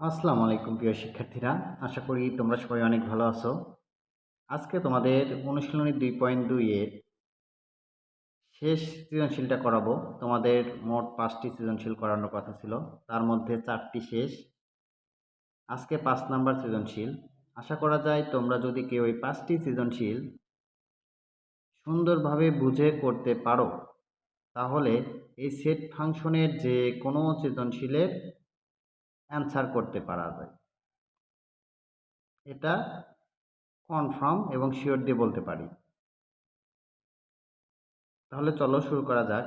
আসসালামু আলাইকুম প্রিয় শিক্ষার্থীরা। আশা করি তোমরা সবাই অনেক ভালো আছো। আজকে তোমাদের অনুশীলনী দুই পয়েন্ট দুইয়ের শেষ সৃজনশীলটা করাবো। তোমাদের মোট পাঁচটি সৃজনশীল করানোর কথা ছিল। তার মধ্যে চারটি শেষ। আজকে পাঁচ নাম্বার সৃজনশীল। আশা করা যায় তোমরা যদি কেউ এই পাঁচটি সৃজনশীল সুন্দরভাবে বুঝে করতে পারো, তাহলে এই সেট ফাংশনের যে কোনো সৃজনশীলের অ্যান্সার করতে পারা যায়। এটা কনফার্ম এবং শিওর দিয়ে বলতে পারি। তাহলে চলো শুরু করা যাক।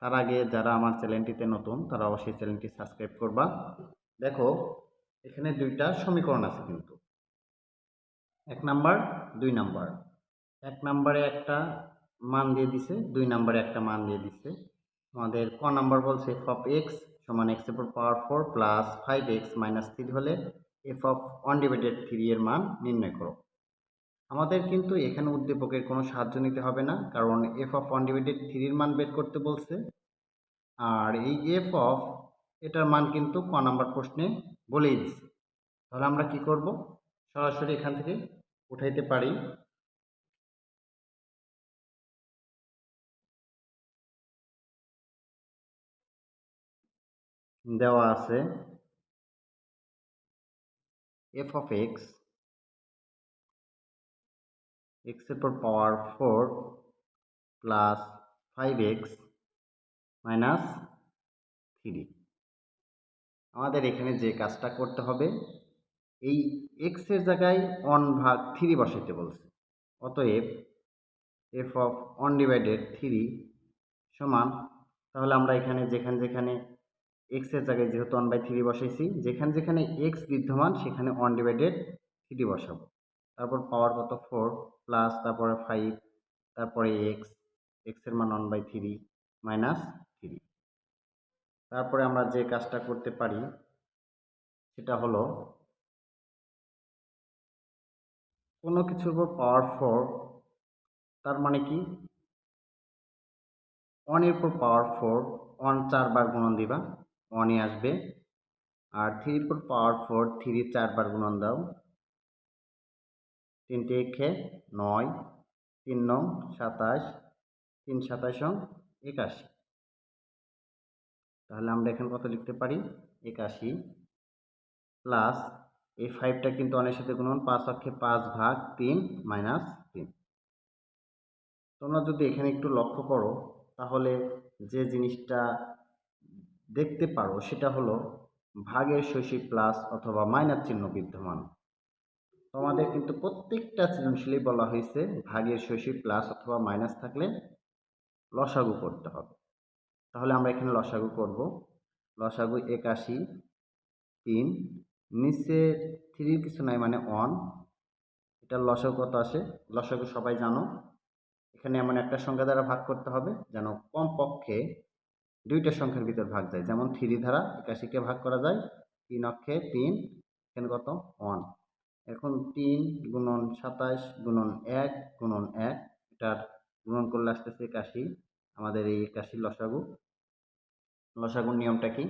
তার আগে যারা আমার চ্যানেলটিতে নতুন, তারা অবশ্যই চ্যানেলটি সাবস্ক্রাইব করবা। দেখো, এখানে দুইটা সমীকরণ আছে কিন্তু। এক নাম্বার, দুই নাম্বার। এক নাম্বারে একটা মান দিয়ে দিছে, দুই নাম্বারে একটা মান দিয়ে দিছে। আমাদের ক নাম্বার বলছে অফ এক্স সমান এক্সের power four plus five x minus three হলে f of one divided three এর মান নির্ণয় করো। আমাদের কিন্তু এখানে উদ্দীপকের কোনো সাহায্য নিতে হবে না, কারণ এফ অফ ওয়ান ডিভাইডেড থ্রির মান বের করতে বলছে। আর এই এফ অফ এটার মান কিন্তু ক নাম্বার প্রশ্নে বলেই দিছে। তাহলে আমরা কি করব? সরাসরি এখান থেকে উঠাইতে পারি দেওয়া আছে। এফ অফ এক্স এক্সের পর power four plus five x minus three আমাদের এখানে যে কাজটা করতে হবে, এই এক্সের জায়গায় অন ভাগ থ্রি বসাইতে বলছে। অতএব f of one divided three সমান, তাহলে আমরা এখানে যেখানে যেখানে এক্সের জায়গায় যেহেতু ওয়ান বাই থ্রি বসাইছি, যেখানে যেখানে এক্স বিদ্যমান, সেখানে ওয়ান ডিভাইডেড থ্রি বসাবো। তারপর পাওয়ার কত? ফোর প্লাস তারপরে ফাইভ তারপরে এক্স এক্সের মান one by three minus three তারপরে আমরা যে কাজটা করতে পারি, সেটা হলো কোনো কিছুর উপর পাওয়ার ফোর তার মানে কি? ওয়ানের উপর পাওয়ার ফোর ওয়ান চারবার গুণন দিবা। ওয়ানই আসবে। আর থ্রির উপর পাওয়ার ফোর থ্রি চারবার গুণন দাও। তিনটে একে নয়, তিন নং সাতাশ, তিন সাতাশ একাশি। তাহলে আমরা এখানে কত লিখতে পারি? একাশি। প্লাস এই ফাইভটা কিন্তু অনেক সাথে গুণন, পাঁচ অক্ষে পাঁচ ভাগ তিন মাইনাস তিন। তোমরা যদি এখানে একটু লক্ষ্য করো, তাহলে যে জিনিসটা দেখতে পারো, সেটা হলো ভাগের শশী প্লাস অথবা মাইনাস চিহ্ন বিদ্যমান। তোমাদের কিন্তু প্রত্যেকটা সৃজনশীলই বলা হয়েছে ভাগের শশী প্লাস অথবা মাইনাস থাকলে লসাগু করতে হবে। তাহলে আমরা এখানে লসাগু করব। লসাগু একাশি, তিন, নিচে থ্রির কিছু নাই মানে ওয়ান এটার লসাগু কত আসে? লসাগু সবাই জানো। এখানে এমন একটা সংখ্যা দ্বারা ভাগ করতে হবে যেন কমপক্ষে দুইটা সংখ্যার ভিতর ভাগ যায় যেমন থ্রি দ্বারা একাশিকে ভাগ করা যায়। তিন অক্ষে তিন, এখানে কত? ওয়ান। এখন তিন গুণন সাতাশ গুণন এক গুণন এক, এটার গুণন করলে আসতেছে একাশি। আমাদের এই একাশি লসাগু। লসাগুর নিয়মটা কি?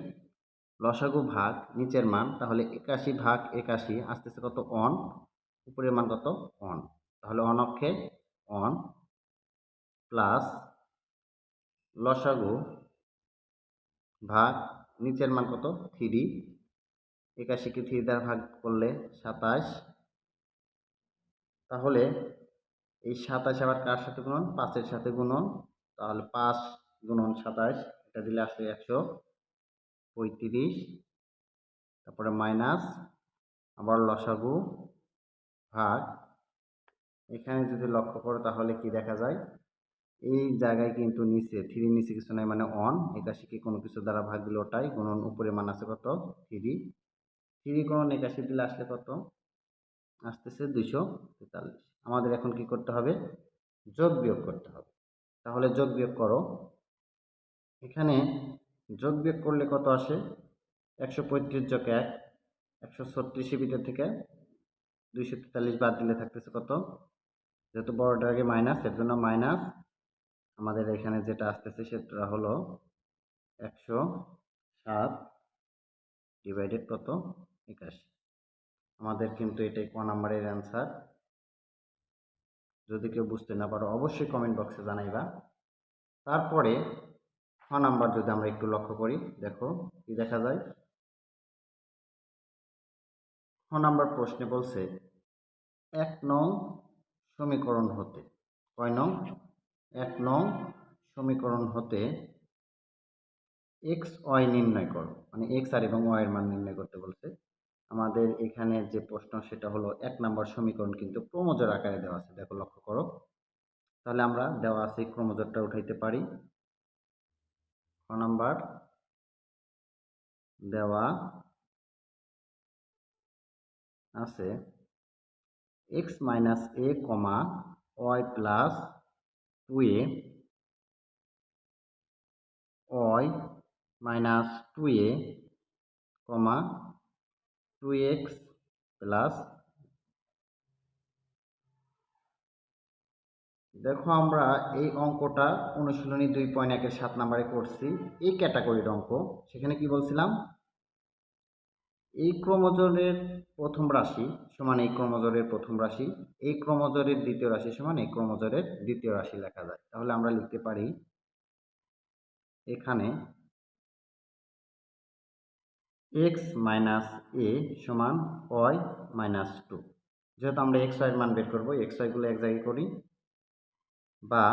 লসাগু ভাগ নিচের মান, তাহলে একাশি ভাগ একাশি, আসতেছে কত? অন উপরের মান কত? অন তাহলে অন অক্ষে অন প্লাস লসাগু ভাগ, নিচের মান কত? থ্রি একাশিকে থ্রি দ্বারা ভাগ করলে সাতাশ। তাহলে এই সাতাশ আবার কার সাথে গুণন? পাঁচের সাথে গুণন। তাহলে পাঁচ গুণন সাতাশ, এটা দিলে আসবে একশো পঁয়ত্রিশ। তারপরে মাইনাস আবার লসাগু ভাগ। এখানে যদি লক্ষ্য করো তাহলে কি দেখা যায়? এই জায়গায় কিন্তু নিচে থ্রি নিচে কিছু নাই মানে অন একাশিকে কোনো কিছু দ্বারা ভাগ দিলে ওটাই, গুণন উপরে মান আছে কত? থ্রি। থ্রি গুণন একাশি দিলে আসলে কত? আসতেছে দুশো তেতাল্লিশ। আমাদের এখন কি করতে হবে? যোগ বিয়োগ করতে হবে। তাহলে যোগ বিয়োগ করো। এখানে যোগ বিয়োগ করলে কত আসে? একশো পঁয়ত্রিশ যোগ এক, একশো ছত্রিশের ভিতর থেকে দুইশো তেতাল্লিশ বাদ দিলে থাকতেছে কত? যেহেতু বড়টার আগে মাইনাস এর জন্য মাইনাস আমাদের এখানে যেটা আসতেছে সেটা হলো একশো সাত ডিভাইডেড কত? একাশি। আমাদের কিন্তু এটাই ক নাম্বারের অ্যান্সার যদি কেউ বুঝতে না পারো, অবশ্যই কমেন্ট বক্সে জানাইবা। তারপরে খ নাম্বার যদি আমরা একটু লক্ষ্য করি, দেখো, কি দেখা যায়? খ নাম্বার প্রশ্নে বলছে, এক নং সমীকরণ হতে। কয় নং? এক নং সমীকরণ হতে এক্স ওয়াই নির্ণয় করো। মানে এক্স আর এবং ওয়াই এর মান নির্ণয় করতে বলছে। আমাদের এখানে যে প্রশ্ন, সেটা হলো এক নম্বর সমীকরণ কিন্তু ক্রমজোর আকারে দেওয়া আছে। দেখো, লক্ষ্য করো। তাহলে আমরা দেওয়া আছে ক্রমজোরটা উঠাইতে পারি। ক নাম্বার দেওয়া আছে x minus a comma y plus two a y minus two a, comma two x plus, দেখো আমরা এই অঙ্কটা অনুশীলনী দুই পয়েন্ট একের সাত নাম্বারে করছি। এই ক্যাটাগরির অঙ্ক, সেখানে কি বলছিলাম? এই ক্রমজোরের প্রথম রাশি সমান এই ক্রমজোরের প্রথম রাশি, এই ক্রমজোরের দ্বিতীয় রাশি সমান এই ক্রমজোরের দ্বিতীয় রাশি লেখা যায়। তাহলে আমরা লিখতে পারি এখানে এক্স মাইনাস এ সমান ওয়াই মাইনাস টু যেহেতু আমরা এক্স ওয়াইয়ের মান বের করব এক্স ওয়াইগুলো এক জায়গায় করি বা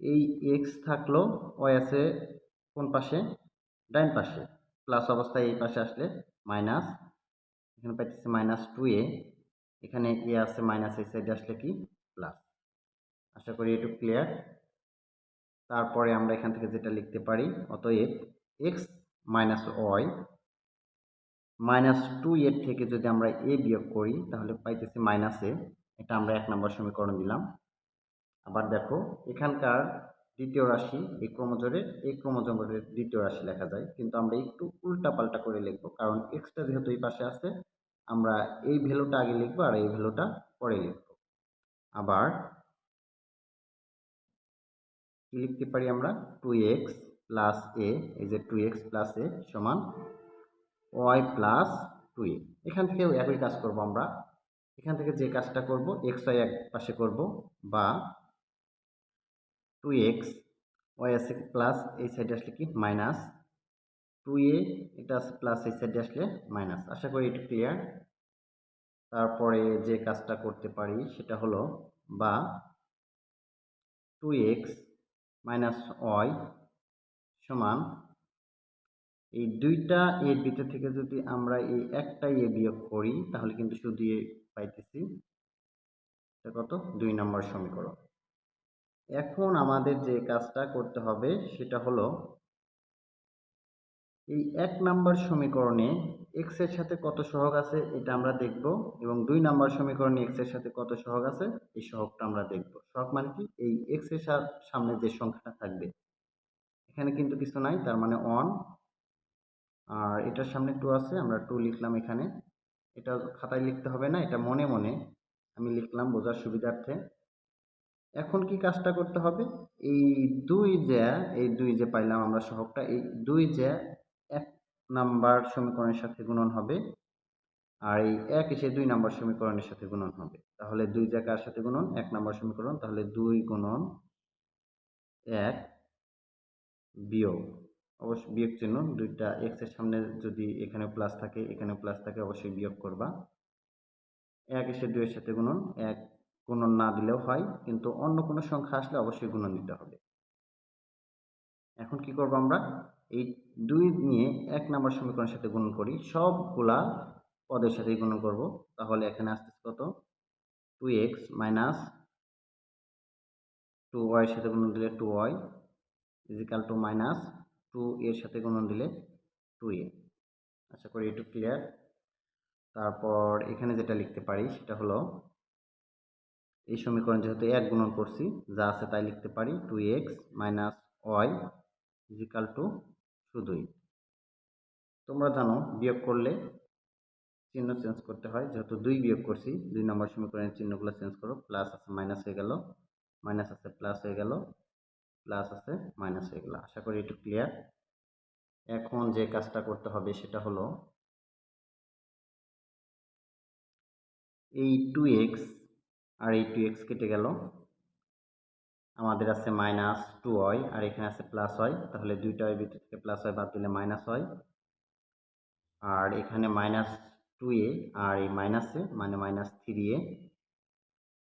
এই এক্স থাকল ওয়াই আছে কোন পাশে? ডাইন পাশে। প্লাস অবস্থায় এই পাশে আসলে মাইনাস এখানে পাইতেছে মাইনাস টু এ এখানে এ আছে মাইনাস এই সাইডে আসলে কি? প্লাস আশা করি এটু ক্লিয়ার তারপরে আমরা এখান থেকে যেটা লিখতে পারি, অতএব x minus y minus two এর থেকে যদি আমরা এ বিয়োগ করি, তাহলে পাইতেছি মাইনাস এ এটা আমরা এক নম্বর সমীকরণ দিলাম। আবার দেখো, এখানকার দ্বিতীয় রাশি, এই ক্রমজোরের এই ক্রমজোরের দ্বিতীয় রাশি লেখা যায়। কিন্তু আমরা একটু উল্টা পাল্টা করে লিখব, কারণ এক্সটা যেহেতু এই পাশে আছে, আমরা এই ভ্যালুটা আগে লিখব আর এই ভ্যালুটা পরে লিখব। আবার কি লিখতে পারি আমরা টু এক্স প্লাস এ এই যে টু এক্স প্লাস এ সমান ওয়াই প্লাস টু এ এখান থেকেও একই কাজ করব আমরা। এখান থেকে যে কাজটা করব এক্স ওয়াই এক পাশে করব বা টু এক্স ওয়াই আছে প্লাস এই সাইডে আসলে কি? মাইনাস টু এ এটা প্লাস এই সাইডে আসলে মাইনাস আশা করি এটা ক্লিয়ার তারপরে যে কাজটা করতে পারি সেটা হলো বা টু এক্স মাইনাস ওয়াই সমান এই দুইটা এর ভিতর থেকে যদি আমরা এই একটা এ বিয়োগ করি, তাহলে কিন্তু শুধু পাইতেছি। এটা কত? দুই নম্বর সমীকরণ। এখন আমাদের যে কাজটা করতে হবে সেটা হলো এই এক নাম্বার সমীকরণে এক্সের সাথে কত সহগ আছে এটা আমরা দেখব এবং দুই নাম্বার সমীকরণে এক্সের সাথে কত সহগ আছে এই সহগটা আমরা দেখব। সহগ মানে কি? এই এক্সের সামনে যে সংখ্যাটা থাকবে। এখানে কিন্তু কিছু নাই, তার মানে ওয়ান আর এটার সামনে টু আছে, আমরা টু লিখলাম এখানে। এটা খাতায় লিখতে হবে না, এটা মনে মনে। আমি লিখলাম বোঝার সুবিধার্থে। এখন কি কাজটা করতে হবে? এই দুই যে, এই দুই যে পাইলাম আমরা সহগটা, এই দুই যে এক নাম্বার সমীকরণের সাথে গুণন হবে আর এই এক এসে দুই নাম্বার সমীকরণের সাথে গুণন হবে। তাহলে দুই যে কার সাথে গুণন? এক নাম্বার সমীকরণ। তাহলে দুই গুণন এক বিয়োগ। অবশ্যই বিয়োগ চিহ্ন, দুইটা এক্সের সামনে যদি এখানে প্লাস থাকে, এখানে প্লাস থাকে, অবশ্যই বিয়োগ করবা। এক এসে দুইয়ের সাথে গুণন, এক গুণন না দিলেও হয়, কিন্তু অন্য কোনো সংখ্যা আসলে অবশ্যই গুণন দিতে হবে। এখন কি করব আমরা? এই দুই নিয়ে এক নম্বর সমীকরণের সাথে গুণন করি, সবগুলা পদের সাথেই গুণন করব। তাহলে এখানে আসতেছে কত? টু এক্স মাইনাস টু ওয়াইয়ের সাথে গুণন দিলে two y equal two minus two এর সাথে গুণন দিলে টু এ আশা করি একটু ক্লিয়ার তারপর এখানে যেটা লিখতে পারি সেটা হলো এই সমীকরণ যেহেতু এক গুণন করছি, যা আছে তাই লিখতে পারি two x minus y equal two শুধুই তোমরা জানো বিয়োগ করলে চিহ্ন চেঞ্জ করতে হয়, যেহেতু দুই বিয়োগ করছি, দুই নম্বর সমীকরণের চিহ্নগুলো চেঞ্জ করো প্লাস আছে মাইনাস হয়ে গেল মাইনাস আছে প্লাস হয়ে গেল প্লাস আছে মাইনাস হয়ে গেল। আশা করি একটু ক্লিয়ার এখন যে কাজটা করতে হবে সেটা হলো এই টু এক্স আর এই টু এক্স কেটে গেল। আমাদের আছে মাইনাস টু ওয়াই আর এখানে আছে প্লাস ওয়াই তাহলে দুইটা ওই ভিতর থেকে প্লাস ওয়াই বাদ দিলে মাইনাস হয় আর এখানে মাইনাস টু এ আর এই মাইনাসে মানে minus three a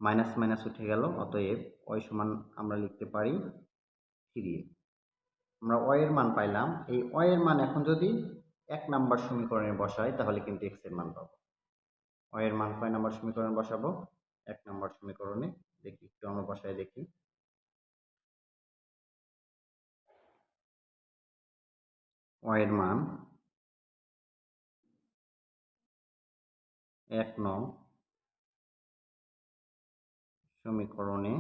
minus minus উঠে গেল, অতএব ওই সমান আমরা লিখতে পারি থ্রি এ আমরা এর মান পাইলাম। এই এর মান এখন যদি এক নাম্বার সমীকরণে বসাই, তাহলে কিন্তু এক্সের মান পাবো। এর মান কয় নাম্বার সমীকরণে বসাবো? এক নাম্বার সমীকরণে দেখি, একটু আমরা বসাই দেখি। এর মান এক নং সমীকরণে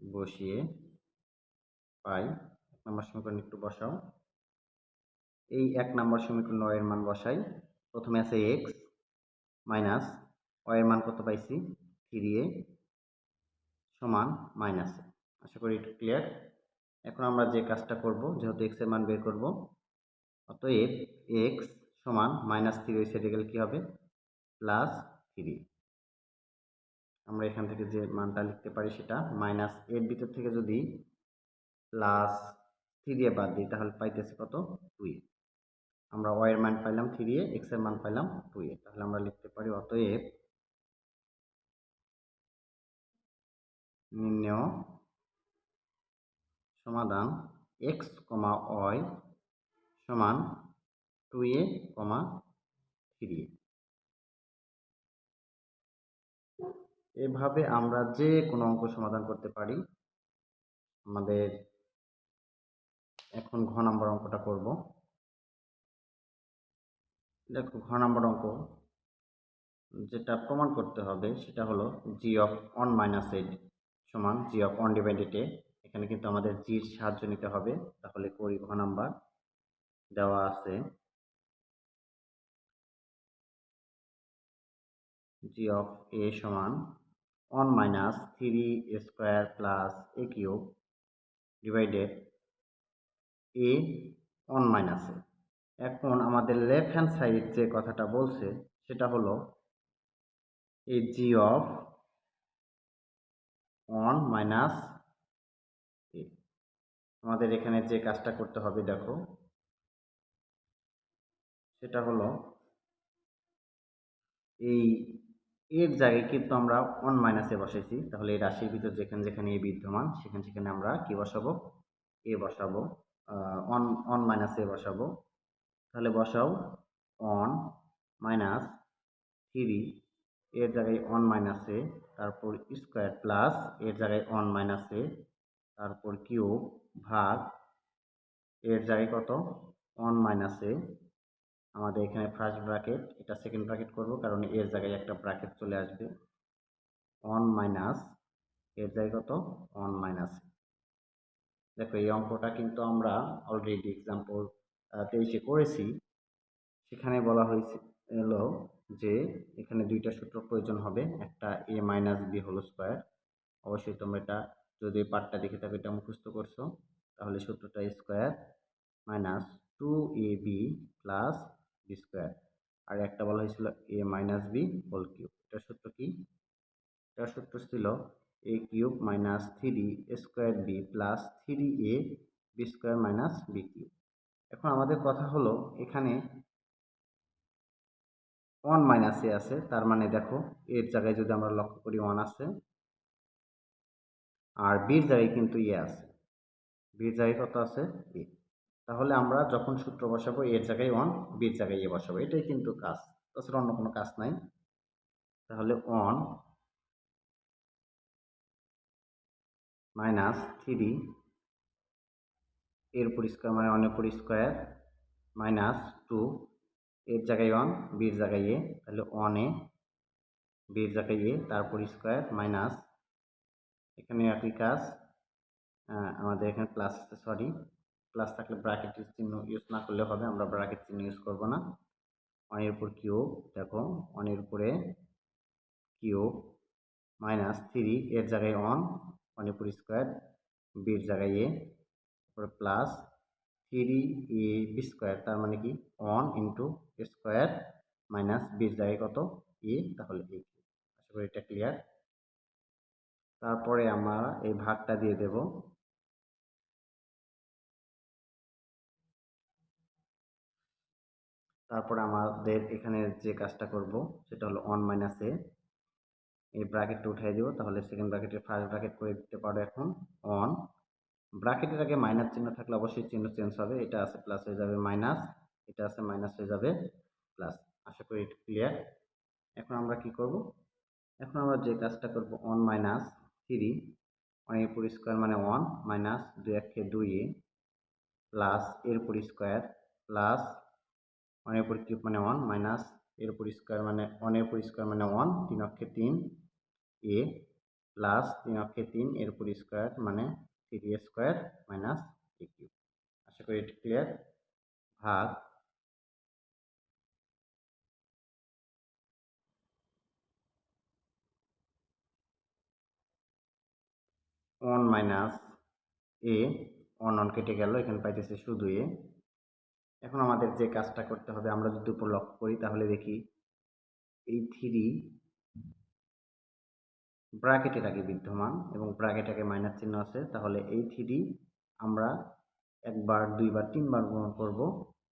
বসিয়ে পাই। এক নম্বর সমীকরণ একটু বসাও। এই এক নম্বর সমীকরণ এর মান বসাই। প্রথমে আছে এক্স মাইনাস এর মান কত পাইছি? থ্রি এ সমান মাইনাস আশা করি একটু ক্লিয়ার এখন আমরা যে কাজটা করব, যেহেতু এক্সের মান বের করব, অতএব এক্স সমান মাইনাস থ্রি ওই সাইডে গেলে কী হবে? প্লাস থ্রি আমরা এখান থেকে যে মানটা লিখতে পারি সেটা মাইনাস এর ভিতর থেকে যদি প্লাস থ্রি দিয়ে বাদ দিই, তাহলে পাইতেছে কত? Two a. আমরা ওয়াই এর মান পাইলাম থ্রি এ এক্সের মান পাইলাম টু এ। তাহলে আমরা লিখতে পারি অতএব নির্ণয় সমাধান এক্স কমা ওয়াই সমান টু এ কমা থ্রি এভাবে আমরা যে কোনো অঙ্ক সমাধান করতে পারি। আমাদের এখন ঘ নম্বর অঙ্কটা করব। দেখো ঘ নম্বর অঙ্ক। যেটা প্রমাণ করতে হবে সেটা হলো g of one minus eight সমান জি অফ ওয়ান ডিভাইডেড এখানে কিন্তু আমাদের জির সাহায্য নিতে হবে। তাহলে করি ঘ নাম্বার। দেওয়া আছে। জি অফ এ সমান one minus three square plus a cube divided a one minus a এখন আমাদের লেফট হ্যান্ড সাইড যে কথাটা বলছে, সেটা হলো a g of one minus আমাদের এখানে যে কাজটা করতে হবে, দেখো, সেটা হলো এই এর জায়গায় কিন্তু আমরা ওয়ান মাইনাসে বসাইছি। তাহলে এই রাশির ভিতর যেখানে যেখানে এ বিদ্যমান, সেখানে সেখানে আমরা কি বসাবো? এ বসাবো ওয়ান ওয়ান মাইনাসে বসাবো। তাহলে বসাও। ওয়ান মাইনাস থ্রি এর জায়গায় ওয়ান মাইনাস এ তারপর স্কোয়ার প্লাস এর জায়গায় ওয়ান মাইনাস এ তারপর কিউব ভাগ এর জায়গায় কত? ওয়ান মাইনাস এ আমাদের এখানে ফার্স্ট ব্র্যাকেট এটা সেকেন্ড ব্র্যাকেট করব কারণ এর জায়গায় একটা ব্র্যাকেট চলে আসবে। ওয়ান মাইনাস এর জায়গায় কত? ওয়ান মাইনাস দেখো এই অঙ্কটা কিন্তু আমরা অলরেডি এক্সাম্পল তেইশে করেছি, সেখানে বলা হয়েছে, এলো যে এখানে দুইটা সূত্র প্রয়োজন হবে। একটা a minus b whole square অবশ্যই তোমরা এটা যদি পার্টটা দেখে থাকো, এটা মুখস্থ করছ, তাহলে সূত্রটা square minus two a b plus b square আর একটা বলা হয়েছিল a minus b whole cube এটার সূত্র কি? এটার সূত্র ছিল a cube minus three square b plus three a b square minus b cube এখন আমাদের কথা হলো এখানে ওয়ান মাইনাস এ আছে, তার মানে দেখো এর জায়গায় যদি আমরা লক্ষ্য করি ওয়ান আছে, আর বির জায়গায় কিন্তু ইয়ে আছে। বির জায়গায় কত আছে? এ তাহলে আমরা যখন সূত্র বসাবো এর জায়গায় ওয়ান বির জায়গায় এ বসাবো, এটাই কিন্তু কাজ। তাছাড়া অন্য কোনো কাজ নাই। তাহলে ওয়ান মাইনাস থ্রি এর উপর স্কোয়ার মানে ওয়ানের উপর স্কোয়ার মাইনাস টু এর জায়গায় ওয়ান বির জায়গায় এ তাহলে ওয়ান বির জায়গায় এ তারপর স্কোয়ার মাইনাস এখানে একই কাজ আমাদের এখানে প্লাস সরি প্লাস থাকলে ব্র্যাকেটের চিহ্ন ইউজ না করলে হবে, আমরা ব্র্যাকেট চিহ্ন ইউজ করব না। ওয়ানের উপর কিউব, দেখো ওয়ানের উপরে কিউব মাইনাস থ্রি এর জায়গায় ওয়ান ওয়ানের উপর স্কোয়ার বির জায়গায় a plus three a b square তার মানে কি? ওয়ান ইন্টু স্কোয়ার মাইনাস বির জায়গায় কত? এ তাহলে এ আশা করি এটা ক্লিয়ার তারপরে আমরা এই ভাগটা দিয়ে দেব। তারপরে আমাদের এখানে যে কাজটা করব, সেটা হলো ওয়ান মাইনাস এ এই ব্র্যাকেটটা উঠিয়ে দেবো, তাহলে সেকেন্ড ব্র্যাকেটের ফার্স্ট ব্র্যাকেট করে দিতে পারো এখন। অন ব্র্যাকেটের আগে মাইনাস চিহ্ন থাকলে অবশ্যই চিহ্ন চেঞ্জ হবে। এটা আছে প্লাস হয়ে যাবে মাইনাস এটা আছে মাইনাস হয়ে যাবে প্লাস আশা করি এটা ক্লিয়ার এখন আমরা কি করব? এখন আমরা যে কাজটা করব ওয়ান মাইনাস থ্রি ওয়ানের উপর স্কোয়ার মানে ওয়ান মাইনাস দুই একে দুই এ প্লাস এর উপর স্কোয়ার প্লাস ওয়ানের উপর কিউব মানে ওয়ান মাইনাস এর উপর স্কোয়ার মানে ওয়ানের উপর স্কোয়ার মানে ওয়ান তিন অক্ষে তিন এ প্লাস তিন অক্ষে তিন এর উপর স্কোয়ার মানে three square minus a cube আশা করি এটি ক্লিয়ার ভাগ one minus a one one কেটে গেল, এখানে পাইতেছে শুধু এ এখন আমাদের যে কাজটা করতে হবে, আমরা যদি উপর লক্ষ্য করি, তাহলে দেখি এই থ্রি ব্র্যাকেটের আগে বিদ্যমান এবং ব্র্যাকেট আগে মাইনাস চিহ্ন আছে, তাহলে এই থ্রি আমরা একবার, দুইবার, তিনবার গ্রহণ করব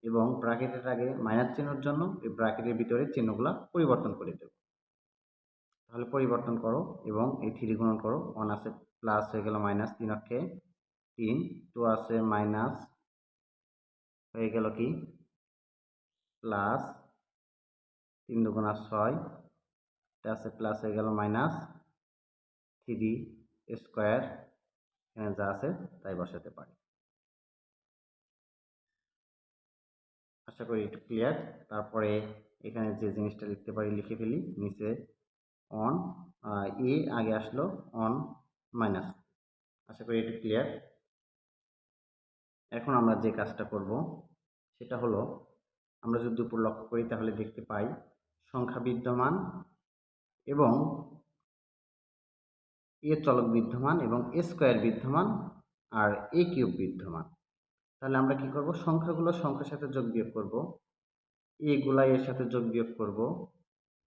এবং ব্র্যাকেটের আগে মাইনাস চিহ্নর জন্য এই ব্র্যাকেটের ভিতরে চিহ্নগুলো পরিবর্তন করে দেব। তাহলে পরিবর্তন করো এবং এই থ্রি গুণন করো। ওয়ান আছে প্লাস হয়ে গেল মাইনাস তিন অক্ষে তিন টু আছে, মাইনাস হয়ে গেল কি? প্লাস তিন দুগুণা ছয়, এটা আছে প্লাস হয়ে গেল মাইনাস থ্রি স্কোয়ার এখানে যা আছে, তাই বসাতে পারি। আশা করি একটু ক্লিয়ার তারপরে এখানে যে জিনিসটা লিখতে পারি, লিখে ফেলি, নিচে অন এ আগে আসলো অন মাইনাস আশা করি একটু ক্লিয়ার এখন আমরা যে কাজটা করব, সেটা হলো, আমরা যদি উপর লক্ষ্য করি, তাহলে দেখতে পাই, সংখ্যা বিদ্যমান এবং এ চলক বিদ্যমান এবং এ স্কোয়ার বিদ্যমান আর এ কিউব বিদ্যমান। তাহলে আমরা কি করব? সংখ্যাগুলো সংখ্যার সাথে যোগ বিয়োগ করব। এগুলা এর সাথে যোগ বিয়োগ করব।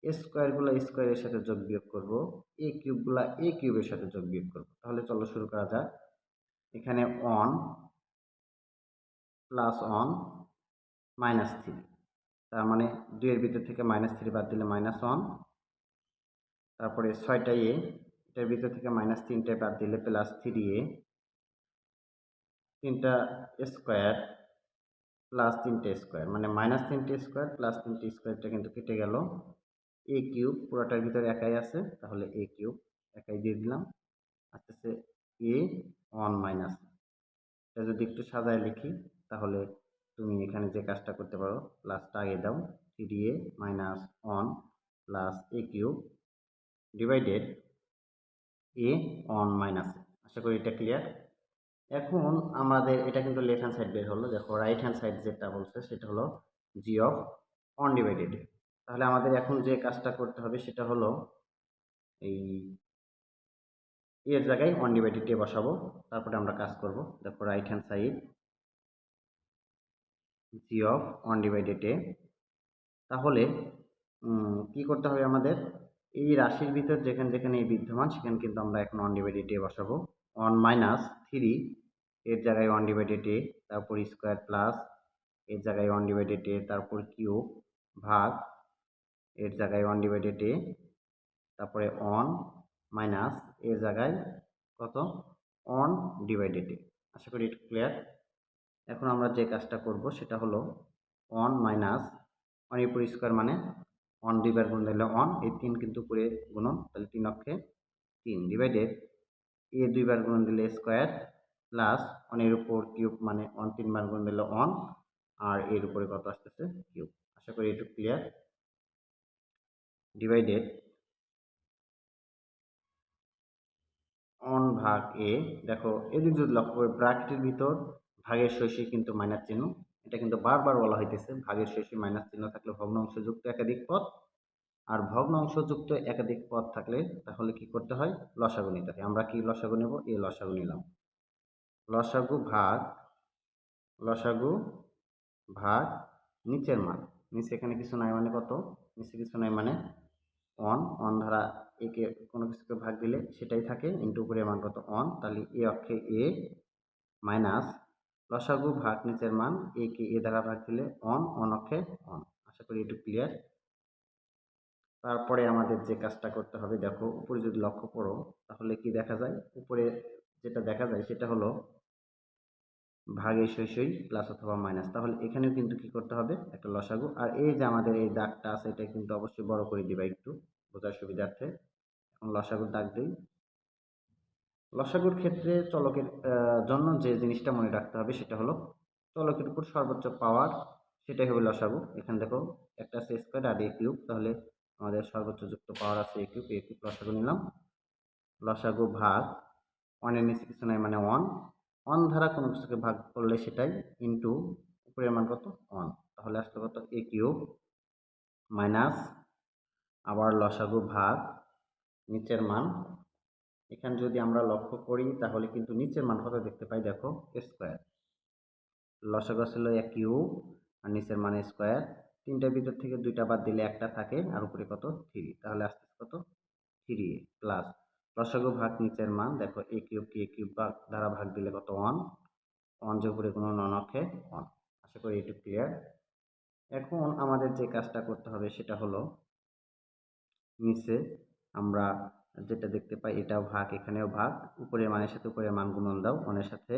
এ স্কোয়ারগুলো স্কোয়ারের সাথে যোগ বিয়োগ করব। এ কিউবগুলা এ কিউবের সাথে যোগ বিয়োগ করব। তাহলে চলো শুরু করা যাক। এখানে one plus one minus three তার মানে দুইয়ের ভিতর থেকে মাইনাস থ্রি বাদ দিলে মাইনাস ওয়ান তারপরে ছয়টা এ এটার ভিতর থেকে মাইনাস তিনটে বাদ দিলে প্লাস থ্রি এ তিনটা স্কোয়ার প্লাস তিনটে স্কোয়ার মানে মাইনাস তিনটে স্কোয়ার প্লাস তিনটে স্কোয়ারটা কিন্তু কেটে গেল। এ কিউব পুরোটার ভিতরে একাই আছে, তাহলে এ কিউব একাই দিয়ে দিলাম। আসতেছে এ ওয়ান মাইনাস এটা যদি একটু সাজায় লিখি, তাহলে তুমি এখানে যে কাজটা করতে পারো প্লাসটা আগে দাও three a minus one plus a cube divided a one minus আশা করি এটা ক্লিয়ার এখন আমাদের, এটা কিন্তু লেফট হ্যান্ড সাইড বের হলো। দেখো রাইট হ্যান্ড সাইড যেটা বলছে, সেটা হলো জি অফ অন ডিভাইডেড তাহলে আমাদের এখন যে কাজটা করতে হবে, সেটা হলো এই এর জায়গায় ওয়ান ডিভাইডেড এ বসাবো। তারপরে আমরা কাজ করব। দেখো right hand side g of one divided a. তাহলে কি করতে হবে আমাদের? এই রাশির ভিতর যেখানে যেখানে এই বিদ্যমান, সেখানে কিন্তু আমরা এখন ওয়ান ডিভাইডেড এ বসাবো। ওয়ান মাইনাস থ্রি এর জায়গায় ওয়ান ডিভাইডেড এ, তারপর স্কোয়ার প্লাস এর জায়গায় ওয়ান ডিভাইডেড এ, তারপর কিউব ভাগ, এর জায়গায় ওয়ান ডিভাইডেড এ, তারপরে ওয়ান মাইনাস এর জায়গায় কত? ওয়ান ডিভাইডেড এ। আশা করি এটা ক্লিয়ার এখন আমরা যে কাজটা করব, সেটা হলো ওয়ান মাইনাস ওয়ান উপর স্কোয়ার মানে ওয়ান দুইবার গুণ দিলে ওয়ান এই তিন কিন্তু করে গুণন, তাহলে তিন অক্ষে তিন ডিভাইডেড এ দুইবার গুণ দিলে স্কোয়ার প্লাস ওয়ানের উপর কিউব মানে ওয়ান তিনবার গুণ দিলে ওয়ান আর এর উপরে কত আসতেছে কিউব আশা করি একটু ক্লিয়ার ডিভাইডেড অন ভাগ এ দেখো, এদিক যদি লক্ষ্য করে ব্র্যাকেটের ভিতর ভাগের শৈশী কিন্তু মাইনাস চিহ্ন। এটা কিন্তু বারবার বলা হইতেছে, ভাগের শেষে মাইনাস চিহ্ন থাকলে ভগ্নাংশযুক্ত একাধিক পদ আর ভগ্নাংশযুক্ত একাধিক পদ থাকলে তাহলে কি করতে হয়? লসাগু নিতে হয়। আমরা কি লসাগু নেব? এই লসাগু নিলাম। লসাগু ভাগ লসাগু ভাগ নিচের মান। নিচে এখানে কিছু নাই মানে কত? নিচে কিছু নাই মানে অন অন ধারা একে কোনো কিছুকে ভাগ দিলে সেটাই থাকে। ইন্টু উপরে মান কত? অন তাহলে এ অক্ষে এ মাইনাস লসাগু ভাগ নিচের মান এ কে এ দ্বারা ভাগ দিলে অন অন অক্ষে অন আশা করি একটু ক্লিয়ার তারপরে আমাদের যে কাজটা করতে হবে, দেখো, উপরে যদি লক্ষ্য করো, তাহলে কি দেখা যায়? উপরে যেটা দেখা যায়, সেটা হলো ভাগে সই প্লাস অথবা মাইনাস তাহলে এখানেও কিন্তু কি করতে হবে? একটা লসাগু। আর এই যে আমাদের এই দাগটা আছে, এটা কিন্তু অবশ্যই বড় করে দিবা একটু বোঝার সুবিধার্থে। এখন লসাগুর দাগ দিই। লসাগুর ক্ষেত্রে চলকের জন্য যে জিনিসটা মনে রাখতে হবে সেটা হলো চলকের উপর সর্বোচ্চ পাওয়ার সেটাই হবে লসাগু। এখানে দেখো একটা আছে স্কোয়ার আর এ কিউব তাহলে আমাদের সর্বোচ্চ যুক্ত পাওয়ার আছে এ কিউব এ কিউব লসাগু নিলাম। লসাগু ভাগ ওয়ানের নিচে কিছু নাই মানে ওয়ান অন ধারা কোনো কিছুকে ভাগ করলে সেটাই ইন্টু উপরের মান কত? অন তাহলে আসলে কত? এ কিউব মাইনাস আবার লসাগু ভাগ নিচের মান এখানে যদি আমরা লক্ষ্য করি, তাহলে কিন্তু নিচের মান কত দেখতে পাই, দেখো স্কোয়ার লসাগু ছিল এক কিউব, আর নিচের মানে স্কোয়ার তিনটার ভিতর থেকে দুইটা বাদ দিলে একটা থাকে, আর উপরে কত? থ্রি তাহলে আসতে কত? থ্রি প্লাস লসাগু ভাগ নিচের মান, দেখো এ কিউব কে কিউব ভাগ দ্বারা ভাগ দিলে কত? ওয়ান ওয়ান যে উপরে কোনো নন অক্ষে ওয়ান আশা করি এটু ক্লিয়ার এখন আমাদের যে কাজটা করতে হবে, সেটা হলো নিচে আমরা যেটা দেখতে পাই, এটাও ভাগ, এখানেও ভাগ। উপরের মানের সাথে উপরের মান গুণন দাও ওয়ানের সাথে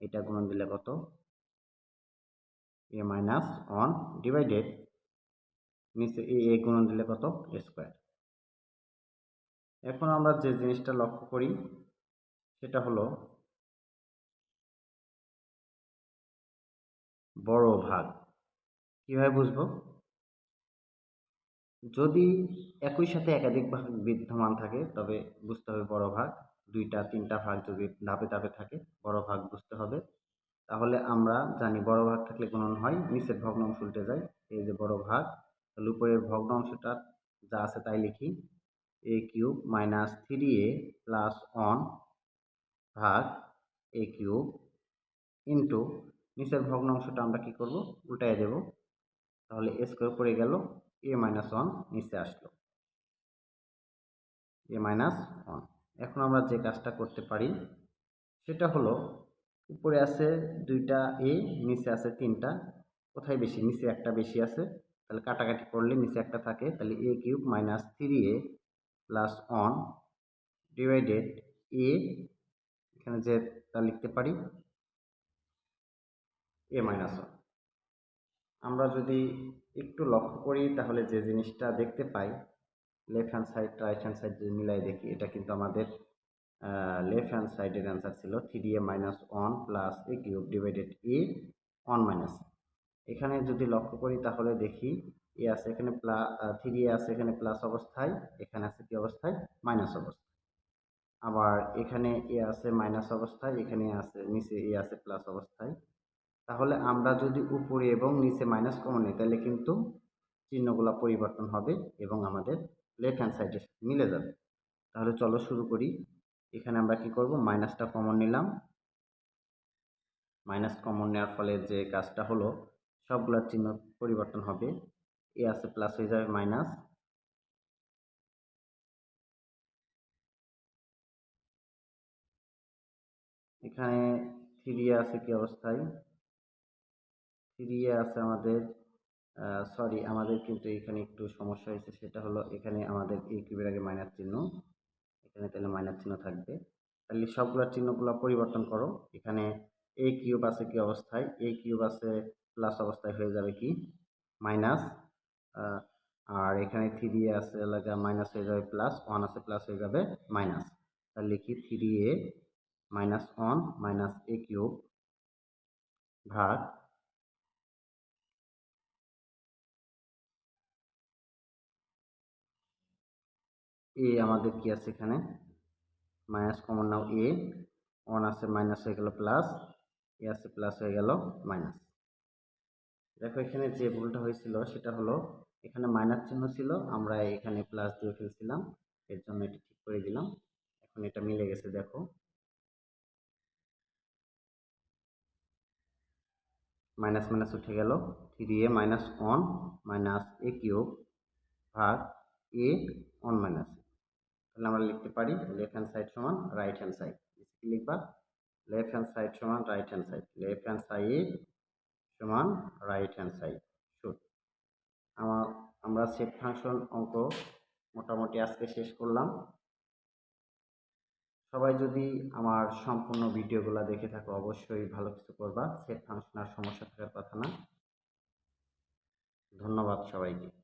এটা গুণন দিলে কত? এ মাইনাস ওয়ান ডিভাইডেড নিচে এ এ গুণন দিলে কত? স্কোয়ার এখন আমরা যে জিনিসটা লক্ষ্য করি, সেটা হলো বড় ভাগ। কীভাবে বুঝব? যদি একই সাথে একাধিক ভাগ বিদ্যমান থাকে, তবে বুঝতে হবে বড় ভাগ। দুইটা, তিনটা ভাগ যদি ধাপে ধাপে থাকে, বড় ভাগ বুঝতে হবে। তাহলে আমরা জানি বড় ভাগ থাকলে গুণন হয় নিচের ভগ্নাংশ উল্টে যায়। এই যে বড় ভাগ, তাহলে উপরের ভগ্নাংশটা যা আছে তাই লিখি। A cube minus three a plus one ভাগ এ কিউব ইন্টু নিচের ভগ্নাংশটা আমরা কী করব? উল্টাই দেব। তাহলে এ স্কোয়ার পড়ে গেল এ মাইনাস ওয়ান নিচে আসলো। এ মাইনাস ওয়ান এখন আমরা যে কাজটা করতে পারি, সেটা হলো উপরে আছে দুইটা এ নিচে আছে তিনটা। কোথায় বেশি? নিচে একটা বেশি আছে। তাহলে কাটাকাটি করলে নিচে একটা থাকে। তাহলে a cube minus three a plus one divided a এখানে যে তা লিখতে পারি এ মাইনাস ওয়ান আমরা যদি একটু লক্ষ্য করি, তাহলে যে জিনিসটা দেখতে পাই left hand side right hand side যদি মিলাই দেখি, এটা কিন্তু আমাদের লেফট হ্যান্ড সাইডের অ্যান্সার ছিল three a minus one plus a cube divided a one minus এখানে যদি লক্ষ্য করি, তাহলে দেখি এ আছে এখানে প্লাস থ্রি এ আছে এখানে প্লাস অবস্থায়, এখানে আছে কি অবস্থায়? মাইনাস অবস্থায়। আবার এখানে এ আছে মাইনাস অবস্থায়, এখানে আছে, নিচে এ আছে প্লাস অবস্থায়। তাহলে আমরা যদি উপরে এবং নিচে মাইনাস কমন নিই, তাহলে কিন্তু চিহ্নগুলো পরিবর্তন হবে এবং আমাদের লেফট হ্যান্ড সাইডে মিলে যাবে। তাহলে চলো শুরু করি। এখানে আমরা কি করব? মাইনাসটা কমন নিলাম। মাইনাস কমন নেওয়ার ফলে যে কাজটা হলো, সবগুলোর চিহ্ন পরিবর্তন হবে। এ আছে প্লাস হয়ে যাবে মাইনাস এখানে থ্রি আছে কি অবস্থায়? থ্রি আছে আমাদের সরি আমাদের কিন্তু এখানে একটু সমস্যা হয়েছে, সেটা হলো এখানে আমাদের এই কিউবের আগে মাইনাস চিহ্ন, এখানে তাহলে মাইনাস চিহ্ন থাকবে। তাহলে সবগুলোর চিহ্নগুলো পরিবর্তন করো, এখানে এ কিউব আছে কি অবস্থায় এ কিউব আছে প্লাস অবস্থায় হয়ে যাবে কি? মাইনাস আর এখানে থ্রি এ আছে এলাকা মাইনাস হয়ে যাবে প্লাস ওয়ান আছে প্লাস হয়ে যাবে মাইনাস তাহলে লিখি three a minus one minus a cube ভাগ এ আমাদের কি আছে এখানে? মাইনাস কমন নাও এ ওয়ান আছে মাইনাস হয়ে গেল প্লাস এ আছে প্লাস হয়ে গেল মাইনাস দেখো এখানে যে ভুলটা হয়েছিল সেটা হলো এখানে মাইনাস চিহ্ন ছিল, আমরা এখানে প্লাস দিয়ে ফেলছিলাম, এর জন্য এটি ঠিক করে দিলাম। এখন এটা মিলে গেছে, দেখো। মাইনাস মাইনাস উঠে গেল three a minus one minus a cube ভাগ এ ওয়ান মাইনাস তাহলে আমরা লিখতে পারি লেফট হ্যান্ড সাইড সমান রাইট হ্যান্ড সাইড লিখবা লেফট হ্যান্ড সাইড সমান right hand side left hand side সমান রাইট হ্যান্ড সাইড শুট আমার আমরা সেট ফাংশন অঙ্ক মোটামুটি আজকে শেষ করলাম। সবাই যদি আমার সম্পূর্ণ ভিডিওগুলো দেখে থাকো, অবশ্যই ভালো কিছু করবা। সেট ফাংশন আর সমস্যা থাকার কথা না। ধন্যবাদ সবাইকে।